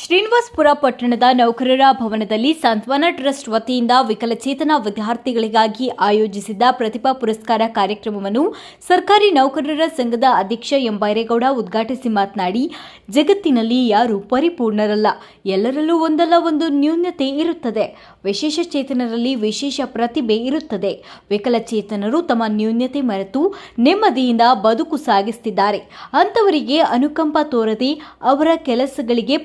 ಶ್ರೀನಿವಾಸ್ಪುರ ಪಟ್ಟಣದ ನೌಕರರ ಭವನದಲ್ಲಿ ಸಾಂತ್ವನ ಟ್ರಸ್ಟ್ ವತಿಯಿಂದ ವಿಕಲಚೇತನ ವಿದ್ಯಾರ್ಥಿಗಳಿಗಾಗಿ ಆಯೋಜಿಸಿದ್ದ ಪ್ರತಿಭಾ ಪುರಸ್ಕಾರ ಕಾರ್ಯಕ್ರಮವನ್ನು ಸರ್ಕಾರಿ ನೌಕರರ ಸಂಘದ ಅಧ್ಯಕ್ಷ ಎಂ ಬೈರೇಗೌಡ ಉದ್ಘಾಟಿಸಿ ಮಾತನಾಡಿ, ಜಗತ್ತಿನಲ್ಲಿ ಯಾರೂ ಪರಿಪೂರ್ಣರಲ್ಲ, ಎಲ್ಲರಲ್ಲೂ ಒಂದಲ್ಲ ಒಂದು ನ್ಯೂನ್ಯತೆ ಇರುತ್ತದೆ. ವಿಶೇಷ ಚೇತನರಲ್ಲಿ ವಿಶೇಷ ಪ್ರತಿಭೆ ಇರುತ್ತದೆ. ವಿಕಲಚೇತನರು ತಮ್ಮ ನ್ಯೂನ್ಯತೆ ಮರೆತು ನೆಮ್ಮದಿಯಿಂದ ಬದುಕು ಸಾಗಿಸುತ್ತಿದ್ದಾರೆ. ಅಂಥವರಿಗೆ ಅನುಕಂಪ ತೋರದೆ ಅವರ ಕೆಲಸಗಳಿಗೆ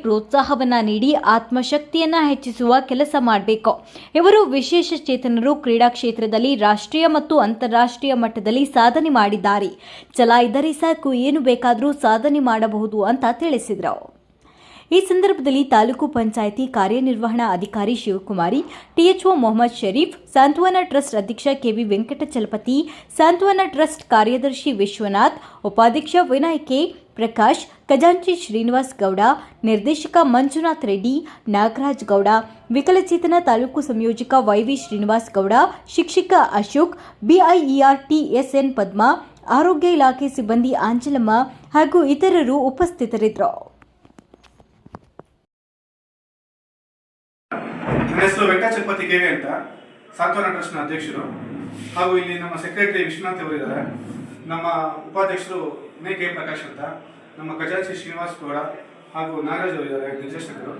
ಪ್ರೋತ್ಸಾಹವನ್ನ ನೀಡಿ ಆತ್ಮಶಕ್ತಿಯನ್ನ ಹೆಚ್ಚಿಸುವ ಕೆಲಸ ಮಾಡಬೇಕು. ಇವರು ವಿಶೇಷ ಚೇತನರು ಕ್ರೀಡಾ ಕ್ಷೇತ್ರದಲ್ಲಿ ರಾಷ್ಟ್ರೀಯ ಮತ್ತು ಅಂತಾರಾಷ್ಟ್ರೀಯ ಮಟ್ಟದಲ್ಲಿ ಸಾಧನೆ ಮಾಡಿದ್ದಾರೆ. ಛಲ ಇದ್ದರೆ ಸಾಕು, ಏನು ಬೇಕಾದರೂ ಸಾಧನೆ ಮಾಡಬಹುದು ಅಂತ ತಿಳಿಸಿದರು. ಈ ಸಂದರ್ಭದಲ್ಲಿ ತಾಲೂಕು ಪಂಚಾಯಿತಿ ಕಾರ್ಯನಿರ್ವಹಣಾ ಅಧಿಕಾರಿ ಶಿವಕುಮಾರಿ, ಟಿಎಚ್ಒ ಮೊಹಮ್ಮದ್ ಶರೀಫ್, ಸಾಂತ್ವನ ಟ್ರಸ್ಟ್ ಅಧ್ಯಕ್ಷ ಕೆವಿ ವೆಂಕಟಚಲಪತಿ, ಸಾಂತ್ವನ ಟ್ರಸ್ಟ್ ಕಾರ್ಯದರ್ಶಿ ವಿಶ್ವನಾಥ್, ಉಪಾಧ್ಯಕ್ಷ ವಿನಯ್ ಕೆ ಪ್ರಕಾಶ್, ಖಜಾಂಚಿ ಶ್ರೀನಿವಾಸ್ ಗೌಡ, ನಿರ್ದೇಶಕ ಮಂಜುನಾಥ್ ರೆಡ್ಡಿ, ನಾಗರಾಜ್ ಗೌಡ, ವಿಕಲಚೇತನ ತಾಲೂಕು ಸಂಯೋಜಕ ವೈವಿ ಶ್ರೀನಿವಾಸ್ ಗೌಡ, ಶಿಕ್ಷಕ ಅಶೋಕ್ ಬಿಐಇಆರ್ ಟಿಎಸ್ಎನ್ ಪದ್ಮಾ, ಆರೋಗ್ಯ ಇಲಾಖೆ ಸಿಬ್ಬಂದಿ ಆಂಜಲಮ್ಮ ಹಾಗೂ ಇತರರು ಉಪಸ್ಥಿತರಿದ್ದರು. ಅಂತ ಅಧ್ಯಕ್ಷರು. ಹಾಗೂ ಇಲ್ಲಿ ನಮ್ಮ ಸೆಕ್ರೆಟರಿ ವಿಶ್ವನಾಥ್ ಅವರಿದ್ದಾರೆ. ನಮ್ಮ ಉಪಾಧ್ಯಕ್ಷರು ನೇ ಕೆ ಪ್ರಕಾಶ್ ಅಂತ. ನಮ್ಮ ಖಜಾಂಚಿ ಶ್ರೀನಿವಾಸ್ ಗೌಡ ಹಾಗೂ ನಾಗರಾಜ್ ಅವರಿದ್ದಾರೆ ನಿರ್ದೇಶಕರು.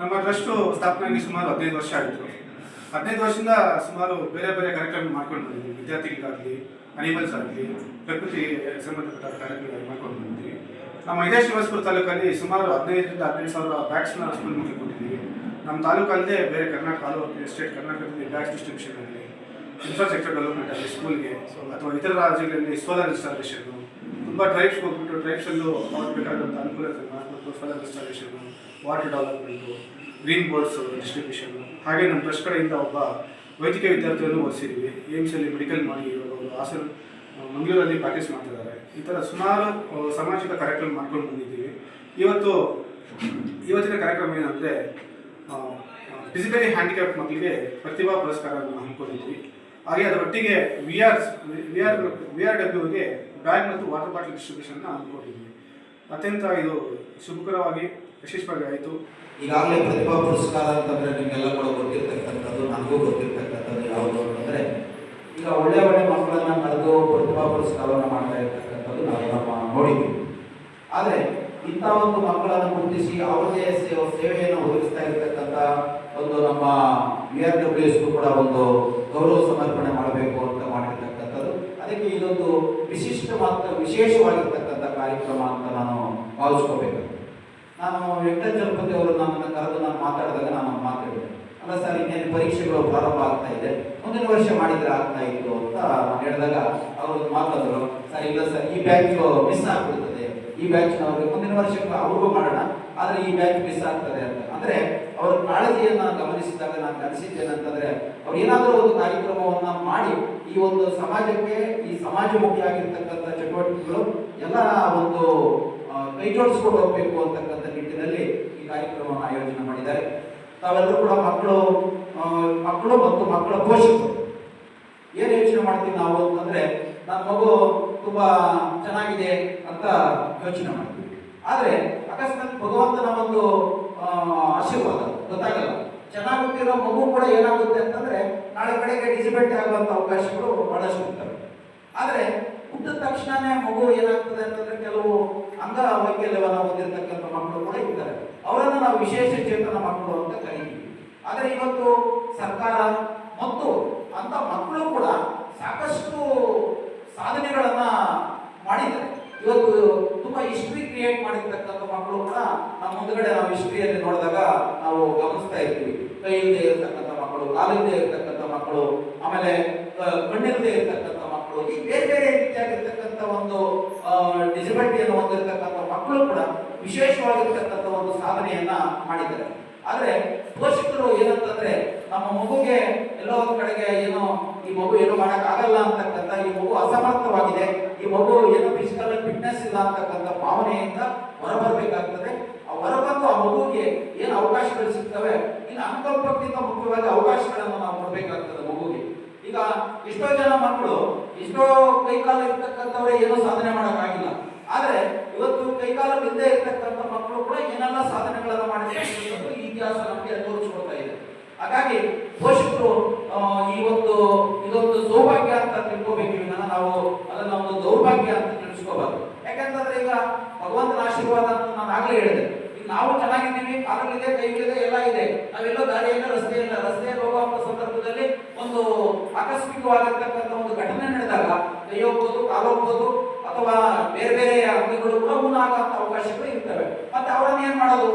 ನಮ್ಮ ಟ್ರಸ್ಟು ಸ್ಥಾಪನೆಗೆ ಸುಮಾರು ಹದಿನೈದು ವರ್ಷ ಆಯಿತು. ಹದಿನೈದು ವರ್ಷದಿಂದ ಸುಮಾರು ಬೇರೆ ಬೇರೆ ಕಾರ್ಯಕ್ರಮ ಮಾಡ್ಕೊಂಡು ಬಂದಿದ್ವಿ. ವಿದ್ಯಾರ್ಥಿಗಳಿಗಾಗಲಿ ಅನಿಮಲ್ಸ್ ಆಗಲಿ, ಪ್ರಕೃತಿ ಸಂಬಂಧಪಟ್ಟ ಕಾರ್ಯಕ್ರಮಗಳು ಮಾಡ್ಕೊಂಡು ಬಂದಿದ್ವಿ. ನಮ್ಮ ಇದೇ ಶಿವಸ್ಪುರ ತಾಲೂಕಲ್ಲಿ ಸುಮಾರು ಹದಿನೈದರಿಂದ ಹದಿನೈದು ಸಾವಿರ ಬ್ಯಾಗ್ಸ್ನ ಸ್ಕೂಲ್ ಮಕ್ಕಳಿಗೆ ಕೊಟ್ಟಿದ್ದೀವಿ ನಮ್ಮ ತಾಲೂಕಲ್ಲದೆ ಬೇರೆ ಕರ್ನಾಟಕ ಆಲ್ ಸ್ಟೇಟ್ ಕರ್ನಾಟಕದಲ್ಲಿ ಬ್ಯಾಗ್ಸ್ ಡಿಸ್ಟ್ರಿಬ್ಯೂಷನ್ ಆಗಲಿ ಇನ್ಫ್ರಾಸ್ಟ್ರಕ್ಚರ್ ಡೆವಲಪ್ಮೆಂಟ್ ಆಗಲಿ ಸ್ಕೂಲ್ಗೆ ಅಥವಾ ಇತರ ರಾಜ್ಯಗಳಲ್ಲಿ ಸೋಲಾರ್ ಇನ್ಸ್ಟಾಲೇಷನ್ನು ತುಂಬ ಟ್ರೈಬ್ಸ್ ಹೋಗ್ಬಿಟ್ಟು ಟ್ರೈಬ್ಸಲ್ಲೂ ಅವ್ರಿಗೆ ಬೇಕಾದಂಥ ಅನುಕೂಲತೆ ಮಾಡಿಕೊಟ್ಟು ಫಲ ಇನ್ಸ್ಟಾಲೇಷನ್ನು ವಾಟರ್ ಡೆವಲಪ್ಮೆಂಟು ಗ್ರೀನ್ ಬೋರ್ಡ್ಸು ಡಿಸ್ಟ್ರಿಬ್ಯೂಷನ್ನು ಹಾಗೆ ನಮ್ಮ ಟ್ರಸ್ಟ್ ಕಡೆಯಿಂದ ಒಬ್ಬ ವೈದ್ಯಕೀಯ ವಿದ್ಯಾರ್ಥಿಯನ್ನು ಓದಿಸಿದ್ವಿ ಏಮ್ಸಲ್ಲಿ ಮೆಡಿಕಲ್ ಮಾಡಿ ಇವಾಗ ಅವರು ಹಾಸನ, ಮಂಗಳೂರಲ್ಲಿ ಪ್ರಾಕ್ಟೀಸ್ ಮಾಡ್ತಿದ್ದಾರೆ. ಈ ಥರ ಸುಮಾರು ಸಾಮಾಜಿಕ ಕಾರ್ಯಕ್ರಮ ಮಾಡ್ಕೊಂಡು ಬಂದಿದ್ದೀವಿ. ಇವತ್ತು, ಇವತ್ತಿನ ಕಾರ್ಯಕ್ರಮ ಏನಂದರೆ ಫಿಸಿಕಲಿ ಹ್ಯಾಂಡಿಕ್ಯಾಪ್ ಮಕ್ಕಳಿಗೆ ಪ್ರತಿಭಾ ಪುರಸ್ಕಾರವನ್ನು ಹಮ್ಮಿಕೊಂಡಿದ್ವಿ ಹಾಗೆ ಅದರೊಟ್ಟಿಗೆ V R V R V R ಡಬ್ಲ್ಯೂಗೆ bag ಮತ್ತು ವಾಟರ್ ಬಾಟಲ್ ಡಿಸ್ಟ್ರಿಬ್ಯೂಷನ್ನ ಹಮ್ಮಿಕೊಂಡಿದ್ವಿ ಅತ್ಯಂತ ಇದು ಶುಭಕರವಾಗಿ ಯಶಸ್ವಿಯಾಗಿ ಆಯಿತು. ಈಗಾಗಲೇ ಪ್ರತಿಭಾ ಪುರಸ್ಕಾರ ಅಂತಂದ್ರೆ ನಿಮಗೆಲ್ಲ ಕೂಡ ಗೊತ್ತಿರ್ತಕ್ಕಂಥದ್ದು, ನನಗೂ ಗೊತ್ತಿರ್ತಕ್ಕಂಥದ್ದು ಯಾವುದು ಅಂತಂದ್ರೆ, ಈಗ ಒಳ್ಳೆ ಒಳ್ಳೆ ಮಕ್ಕಳನ್ನು ಕರೆದು ಪ್ರತಿಭಾ ಪುರಸ್ಕಾರವನ್ನು ಮಾಡ್ತಾ ಇರ್ತಕ್ಕಂಥದ್ದು ನಾವು ನಮ್ಮ ನೋಡಿದ್ವಿ ಆದರೆ ಇಂಥ ಒಂದು ಮಕ್ಕಳನ್ನು ಗುರುತಿಸಿ ಅವರದೇ ಸೇವೆಯನ್ನು ಒದಗಿಸ್ತಾ ಇರ್ತಕ್ಕಂಥ ಒಂದು ನಮ್ಮ ವಿ ಆರ್ ಕೂಡ ಒಂದು ಗೌರವ ಸಮರ್ಪಣೆ ಮಾಡಬೇಕು ಅಂತ ಮಾಡಿರ್ತಕ್ಕಂಥದ್ದು. ಅದಕ್ಕೆ ಇದೊಂದು ವಿಶಿಷ್ಟ ಮಾತ್ರ, ವಿಶೇಷವಾಗಿರ್ತಕ್ಕಂಥ ಕಾರ್ಯಕ್ರಮ ಅಂತ ನಾನು ಭಾವಿಸ್ಕೋಬೇಕು ನಾನು ವೆಂಕಟಚಲಪತಿ ಅವರು ನನ್ನನ್ನು ಕರೆದು ನಾನು ಮಾತಾಡಿದಾಗ ನಾನು ಮಾತಾಡಿದೆ ಅಲ್ಲ ಸರ್, ಇನ್ನೇನು ಪರೀಕ್ಷೆಗಳು ಪ್ರಾರಂಭ ಆಗ್ತಾ ಇದೆ. ಮುಂದಿನ ವರ್ಷ ಮಾಡಿದ್ರೆ ಆಗ್ತಾ ಇತ್ತು ಅಂತ ಹೇಳಿದಾಗ ಅವರು ಮಾತಾಡಿದ್ರು ಸರ್, ಇಲ್ಲ ಸರ್, ಈ ಬ್ಯಾಚ್ ಮಿಸ್ ಆಗ್ಬಿಡ್ತದೆ. ಈ ಬ್ಯಾಚ್ ನಾವು ಮುಂದಿನ ವರ್ಷಕ್ಕೆ ಅವ್ರಿಗೂ ಮಾಡೋಣ. ಆದ್ರೆ ಈ ಬ್ಯಾಂಕ್ ಮಿಸ್ ಆಗ್ತದೆ ಅಂತ. ಅಂದ್ರೆ ಅವರ ಕಾಳಜಿಯನ್ನ ಗಮನಿಸಿದಾಗ ನಾನು ಅನಿಸಿದ್ದೇನಂತಂದ್ರೆ ಅವ್ರು ಏನಾದರೂ ಒಂದು ಕಾರ್ಯಕ್ರಮವನ್ನ ಮಾಡಿ ಈ ಒಂದು ಸಮಾಜಕ್ಕೆ, ಈ ಸಮಾಜಮುಖಿಯಾಗಿರ್ತಕ್ಕಂಥ ಚಟುವಟಿಕೆಗಳು ಎಲ್ಲ ಒಂದು ಕೈ ಜೋಡಿಸ್ಕೊಂಡು ಹೋಗ್ಬೇಕು ಅಂತಕ್ಕಂಥ ನಿಟ್ಟಿನಲ್ಲಿ ಈ ಕಾರ್ಯಕ್ರಮವನ್ನು ಆಯೋಜನೆ ಮಾಡಿದ್ದಾರೆ. ತಾವೆಲ್ಲರೂ ಕೂಡ ಮಕ್ಕಳು ಮಕ್ಕಳು ಮತ್ತು ಮಕ್ಕಳ ಪೋಷಕರು, ಏನು ಯೋಚನೆ ಮಾಡ್ತೀವಿ ನಾವು ಅಂತಂದ್ರೆ ನಮ್ಮ ಮಗು ತುಂಬಾ ಚೆನ್ನಾಗಿದೆ ಅಂತ ಯೋಚನೆ ಮಾಡ್ತೀವಿ. ಆದ್ರೆ ಅಕಸ್ಮಾತ್ ಭಗವಂತನ ಒಂದು ಆಶೀರ್ವಾದ, ಗೊತ್ತಾಗಲ್ಲ. ಚೆನ್ನಾಗಿ ಹುಟ್ಟಿರೋ ಮಗು ಕೂಡ ಏನಾಗುತ್ತೆ ಅಂತಂದ್ರೆ ನಾಳೆ ಕಡೆಗೆ ಡಿಸಿಬೆಟ್ ಆಗುವಂತ ಅವಕಾಶಗಳು ಬಹಳಷ್ಟು ಇರ್ತವೆ. ಆದ್ರೆ ಹುಟ್ಟಿದ ತಕ್ಷಣನೇ ಮಗು ಏನಾಗ್ತದೆ ಅಂತಂದ್ರೆ ಕೆಲವು ಅಂಗವೈಕಲ್ಯವನ್ನು ಹೊಂದಿರತಕ್ಕಂಥ ಮಕ್ಕಳು ಕೂಡ ಇರ್ತಾರೆ. ಅವರನ್ನು ನಾವು ವಿಶೇಷ ಚೇತನ ಮಕ್ಕಳು ಅಂತ ಕರೀತೀವಿ. ಆದರೆ ಇವತ್ತು ಸರ್ಕಾರ ಮತ್ತು ಅಂತ ಮಕ್ಕಳು ಕೂಡ ಸಾಕಷ್ಟು ಸಾಧನೆಗಳನ್ನ ಮಾಡಿದ್ದಾರೆ. ಇವತ್ತು ತುಂಬಾ ಹಿಸ್ಟ್ರಿ ಕ್ರಿಯೇಟ್ ಮಾಡಿರ್ತಕ್ಕಂಥ ಮಕ್ಕಳು ಕೂಡ ನಮ್ಮ ಮುಂದ್ಗಡೆ ನಾವು ಹಿಸ್ಟ್ರಿಯಲ್ಲಿ ನೋಡಿದಾಗ ನಾವು ಗಮನಿಸ್ತಾ ಇರ್ತೀವಿ ಕೈಯಿಂದ ಇಲ್ಲದೆ ಇರತಕ್ಕಂಥ ಮಕ್ಕಳು, ಕಾಲಿಲ್ಲದೆ ಇರತಕ್ಕಂಥ ಮಕ್ಕಳು, ಆಮೇಲೆ ಕಣ್ಣಿಲ್ಲದೆ ಇರತಕ್ಕಂಥ ಮಕ್ಕಳು, ಈ ಬೇರೆ ಬೇರೆ ರೀತಿಯಾಗಿರ್ತಕ್ಕಂಥ ಒಂದು ಡಿಸಬಿಲಿಟಿಯನ್ನು ಹೊಂದಿರತಕ್ಕಂಥ ಮಕ್ಕಳು ಕೂಡ ವಿಶೇಷವಾಗಿರ್ತಕ್ಕಂಥ ಒಂದು ಸಾಧನೆಯನ್ನ ಮಾಡಿದ್ದಾರೆ. ಆದ್ರೆ ಪೋಷಕರು ಏನಂತಂದ್ರೆ, ನಮ್ಮ ಮಗುಗೆ ಎಲ್ಲೋ ಒಂದು ಕಡೆಗೆ ಏನೋ ಈ ಮಗು ಏನು ಮಾಡಕ್ ಆಗಲ್ಲ ಅಂತಕ್ಕಂಥ ಈ ಮಗು ಅಸಮರ್ಥವಾಗಿದೆ ಈ ಮಗು ಏನು ಫಿಸಿಕಲ್ ಅಂತಕ್ಕಂಥ ಭಾವನೆಯಿಂದ ಹೊರಬರಬೇಕಾಗ್ತದೆ. ಹೊರಬಂದು ಆ ಮಗುವಿಗೆ ಏನು ಅವಕಾಶಗಳು ಸಿಗ್ತವೆ? ಇನ್ನು ಅಂಕಲ್ಪಕ್ಕಿಂತ ಮುಖ್ಯವಾಗಿ ಅವಕಾಶಗಳನ್ನು ನಾವು ಕೊಡಬೇಕಾಗ್ತದೆ ಮಗುವಿಗೆ. ಈಗ ಎಷ್ಟೋ ಜನ ಮಕ್ಕಳು, ಎಷ್ಟೋ ಕೈಕಾಲ ಇರ್ತಕ್ಕಂಥವ್ರೆ ಏನೋ ಸಾಧನೆ ಮಾಡೋಕ್ಕಾಗಿಲ್ಲ. ಆದರೆ ಇವತ್ತು ಕೈಕಾಲ ಇಲ್ಲದೆ ಇರ್ತಕ್ಕಂಥ ಮಕ್ಕಳು ಕೂಡ ಏನೆಲ್ಲ ಸಾಧನೆಗಳನ್ನು ಮಾಡಿರ್ತಕ್ಕಂಥದ್ದು ಈ ಇತಿಹಾಸ ನಮಗೆ ತೋರಿಸ್ಕೊಡ್ತಾ ಇದೆ. ಹಾಗಾಗಿ ಪೋಷಕರು ಈ ಒಂದು, ಇದೊಂದು ಸೌಭಾಗ್ಯ ಅಂತ ತಿಳ್ಕೋಬೇಕು. ನಾವು ಅದನ್ನ ಒಂದು ದೌರ್ಭಾಗ್ಯ ಅಂತ ತಿಳಿಸ್ಕೋಬಾರ್ದು. ಯಾಕಂತಂದ್ರೆ ಈಗ ಭಗವಂತನ ಆಶೀರ್ವಾದ ಅಂತ ನಾನು ಆಗ್ಲೇ ಹೇಳಿದೆ. ನಾವು ಚೆನ್ನಾಗಿದ್ದೀವಿ, ಕಾಲಗಳಿದೆ, ಕೈಗಳಿದೆ, ಎಲ್ಲ ಇದೆ. ನಾವೆಲ್ಲೋ ಇಲ್ಲ ರಸ್ತೆ ಇಲ್ಲ ರಸ್ತೆಯಲ್ಲಿ ಹೋಗುವಂತ ಸಂದರ್ಭದಲ್ಲಿ ಒಂದು ಆಕಸ್ಮಿಕವಾಗಿರ್ತಕ್ಕಂಥ ಒಂದು ಘಟನೆ ನಡೆದಾಗ, ಕೈ ಹೋಗ್ಬೋದು ಕಾಲೋಗ್ಬೋದು ಅಥವಾ ಬೇರೆ ಬೇರೆ ಅಂಗಗಳು ಕೂಡ ಅವಕಾಶಗಳು ಇರ್ತವೆ. ಮತ್ತೆ ಅವರನ್ನ ಏನ್ ಮಾಡೋದು?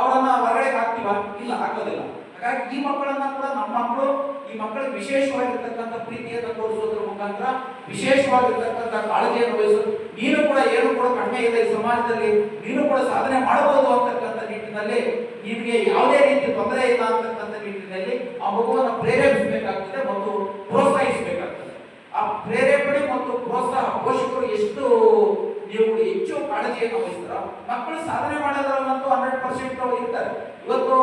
ಅವರನ್ನ ಹೊರಗಡೆ ಹಾಕ್ತೀವ? ಇಲ್ಲ, ಹಾಕೋದಿಲ್ಲ. ಹಾಗಾಗಿ ಈ ಮಕ್ಕಳನ್ನ ಕೂಡ ನಮ್ಮ ಮಕ್ಕಳು, ಈ ಮಕ್ಕಳಿಗೆ ವಿಶೇಷವಾಗಿರ್ತಕ್ಕಂಥ ಪ್ರೀತಿಯನ್ನು ತೋರಿಸೋದ್ರ ಮುಖಾಂತರ ವಿಶೇಷವಾಗಿರ್ತಕ್ಕಂಥ ಕಾಳಜಿಯನ್ನು ವಹಿಸು ನೀನು ಕೂಡ ಏನು ಕೂಡ ಕಡಿಮೆ ಇಲ್ಲ ಈ ಸಮಾಜದಲ್ಲಿ ನೀನು ಕೂಡ ಸಾಧನೆ ಮಾಡಬಹುದು ಅಂತಕ್ಕಂಥ ನಿಟ್ಟಿನಲ್ಲಿ ನಿಮಗೆ ಯಾವುದೇ ರೀತಿ ತೊಂದರೆ ಇಲ್ಲ ಅಂತಕ್ಕಂಥ ನಿಟ್ಟಿನಲ್ಲಿ ಆ ಮಗುವನ್ನು ಪ್ರೇರೇಪಿಸಬೇಕಾಗ್ತದೆ ಮತ್ತು ಪ್ರೋತ್ಸಾಹಿಸಬೇಕಾಗ್ತದೆ. ಆ ಪ್ರೇರೇಪಣೆ ಮತ್ತು ಪ್ರೋತ್ಸಾಹ ಪೋಷಕರು ಎಷ್ಟು ನೀವು ಹೆಚ್ಚು ಕಾಳಜಿಯನ್ನು ವಹಿಸ್ತಾರೋ, ಮಕ್ಕಳು ಸಾಧನೆ ಮಾಡೋದ್ರಲ್ಲಂತೂ ಹಂಡ್ರೆಡ್ ಪರ್ಸೆಂಟ್ ಇರ್ತಾರೆ. ಇವತ್ತು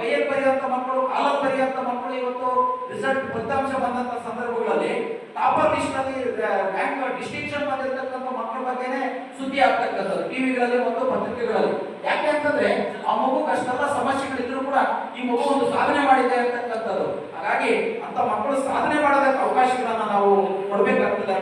ಕೈಯಲ್ಲಿ ಬರೆಯುವಂತ ಮಕ್ಕಳು, ಕಾಲಲ್ಲಿ ಬರೆಯುವಂತ ಮಕ್ಕಳು ಇವತ್ತು ರಿಸಲ್ಟ್ ಫಲಿತಾಂಶ ಬಂದಂತ ಸಂದರ್ಭಗಳಲ್ಲಿ ಟಾಪರ್ ಲಿಸ್ಟ್ನಲ್ಲಿ ರ್ಯಾಂಕ್ ಡಿಸ್ಟಿಂಕ್ಷನ್ ಬಂದಿರತಕ್ಕಂತ ಮಕ್ಕಳ ಬಗ್ಗೆನೆ ಸುದ್ದಿ ಆಗ್ತಕ್ಕಂಥದ್ದು. ಟಿವಿಗಳಲ್ಲಿ ಮತ್ತು ಪತ್ರಿಕೆಗಳಲ್ಲಿ. ಯಾಕೆ ಅಂತಂದ್ರೆ, ಆ ಮಗು ಕಷ್ಟಲ್ಲ ಸಮಸ್ಯೆಗಳಿದ್ರು ಕೂಡ ಈ ಮಗು ಒಂದು ಸಾಧನೆ ಮಾಡಿದೆ ಅಂತಕ್ಕಂಥದ್ದು. ಹಾಗಾಗಿ ಅಂತ ಮಕ್ಕಳು ಸಾಧನೆ ಮಾಡೋದಕ್ಕೆ ಅವಕಾಶಗಳನ್ನ ನಾವು ಕೊಡ್ಬೇಕಾಗ್ತದೆ.